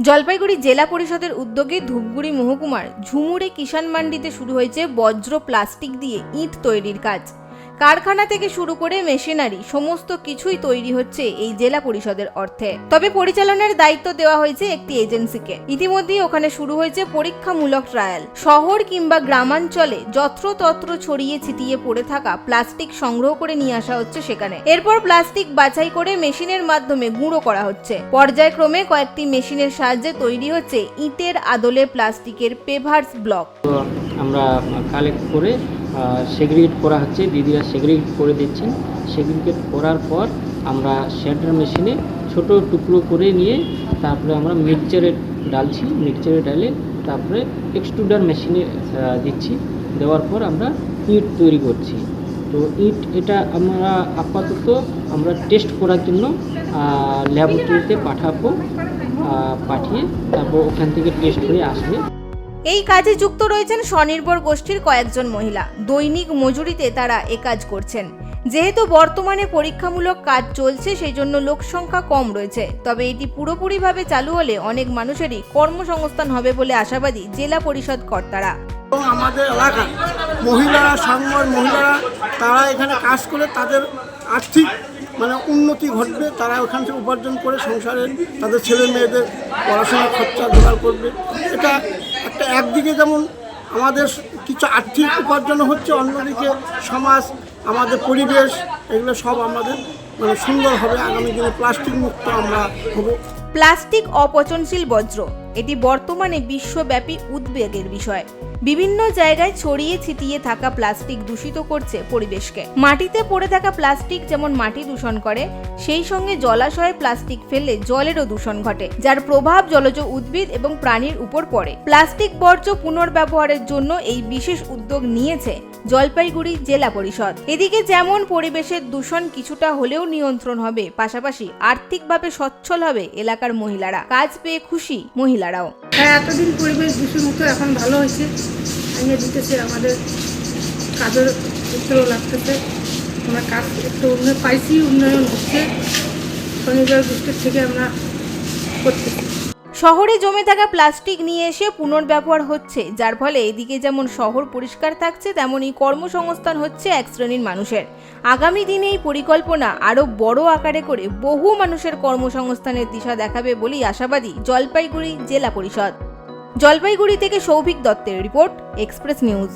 জলপাইগুড়ি জেলা পরিষদের উদ্যোগে ধূপগুড়ি মহকুমার ঝুমুরে কিষাণ মান্ডিতে শুরু হয়েছে বজ্র প্লাস্টিক দিয়ে ইট তৈরির কাজ। কারখানা থেকে শুরু করে মেশিনারি, সমস্ত কিছুই তৈরি হচ্ছে এই জেলা পরিষদের অর্থে। তবে পরিচালনার দায়িত্ব দেওয়া হয়েছে একটি এজেন্সিকে। ইতিমধ্যেই ওখানে শুরু হয়েছে পরীক্ষামূলক ট্রায়াল শহর কিংবা গ্রামাঞ্চলে যত্রতত্র ছড়িয়ে ছিটিয়ে পড়ে থাকা প্লাস্টিক সংগ্রহ করে নিয়ে আসা হচ্ছে সেখানে। এরপর প্লাস্টিক বাছাই করে মেশিনের মাধ্যমে গুঁড়ো করা হচ্ছে। পর্যায়ক্রমে কয়েকটি মেশিনের সাহায্যে তৈরি হচ্ছে ইটের আদলে প্লাস্টিকের পেভার্স ব্লক। আমরা কালেক্ট করে সেগ্রিগেট করা হচ্ছে, দিদিরা সেগ্রিগেট করে দিচ্ছেন। সেগ্রিগেট করার পর আমরা শেডার মেশিনে ছোট টুকরো করে নিয়ে তারপরে আমরা মিক্সচারে ডালছি মিক্সচারে ডালে তারপরে এক্সট্রুডার মেশিনে দিচ্ছি। দেওয়ার পর আমরা ইট তৈরি করছি। তো ইট এটা আমরা আপাতত আমরা টেস্ট করার জন্য ল্যাবরেটরিতে পাঠাবো পাঠিয়ে তারপর ওখান থেকে টেস্ট করে আসবে। এই কাজে যুক্ত রয়েছেন স্বনির্ভর গোষ্ঠীর কয়েকজন মহিলা। দৈনিক মজুরিতে তারা এ কাজ করছেন। যেহেতু বর্তমানে পরীক্ষামূলক কাজ চলছে সেই জন্য লোক সংখ্যা কম রয়েছে। তবে এটি পুরোপুরিভাবে চালু হলে অনেক মানুষেরই কর্মসংস্থান হবে বলে আশাবাদী জেলা পরিষদ কর্তারা। এবং আমাদের এলাকার মহিলারা সংঘর মহিলারা, তারা এখানে কাজ করে তাদের আর্থিক মানে উন্নতি ঘটবে, তারা ওখান থেকে উপার্জন করে সংসারে তাদের ছেলে মেয়েদের পড়াশোনার খরচা জোগাড় করবে। এটা একটা একদিকে যেমন আমাদের কিছু আর্থিক উপার্জন হচ্ছে, অন্যদিকে সমাজ, আমাদের পরিবেশ, এগুলো সব আমাদের মানে সুন্দর হবে, আগামী দিনে প্লাস্টিক মুক্ত আমরা হব। প্লাস্টিক অপচনশীল বজ্র, এটি বর্তমানে বিশ্বব্যাপী উদ্বেগের বিষয়। বিভিন্ন জায়গায় ছড়িয়ে ছিটিয়ে থাকা প্লাস্টিক দূষিত করছে পরিবেশকে। মাটিতে পড়ে থাকা প্লাস্টিক যেমন মাটি দূষণ করে, সেই সঙ্গে জলাশয়ে প্লাস্টিক ফেললে জলেরও দূষণ ঘটে, যার প্রভাব জলজ উদ্ভিদ এবং প্রাণীর উপর পড়ে। প্লাস্টিক বর্জ্য পুনর্ব্যবহারের জন্য এই বিশেষ উদ্যোগ নিয়েছে জলপাইগুড়ি জেলা পরিষদ। এদিকে যেমন পরিবেশের দূষণ কিছুটা হলেও নিয়ন্ত্রণ হবে, পাশাপাশি আর্থিকভাবে সচ্ছল হবে এলাকার মহিলারা। কাজ পেয়ে খুশি মহিলারাও। হ্যাঁ এতদিন পরিবেশ দূষণ মুক্ত এখন ভালো হয়েছে। আনিয়ে দিতেছে, আমাদের কাজের ক্ষেত্রেও লাগতেছে। আমরা কাজ একটু উন্নয়ন পাইছি, উন্নয়ন হচ্ছে। শনিবার গোষ্ঠীর থেকে আমরা করতেছি। শহরে জমে থাকা প্লাস্টিক নিয়ে এসে পুনর্ব্যবহার হচ্ছে, যার ফলে এদিকে যেমন শহর পরিষ্কার থাকছে, তেমনই কর্মসংস্থান হচ্ছে এক শ্রেণির মানুষের। আগামী দিনে এই পরিকল্পনা আরও বড় আকারে করে বহু মানুষের কর্মসংস্থানের দিশা দেখাবে বলেই আশাবাদী জলপাইগুড়ি জেলা পরিষদ। জলপাইগুড়ি থেকে সৌভিক দত্তের রিপোর্ট এক্সপ্রেস নিউজ।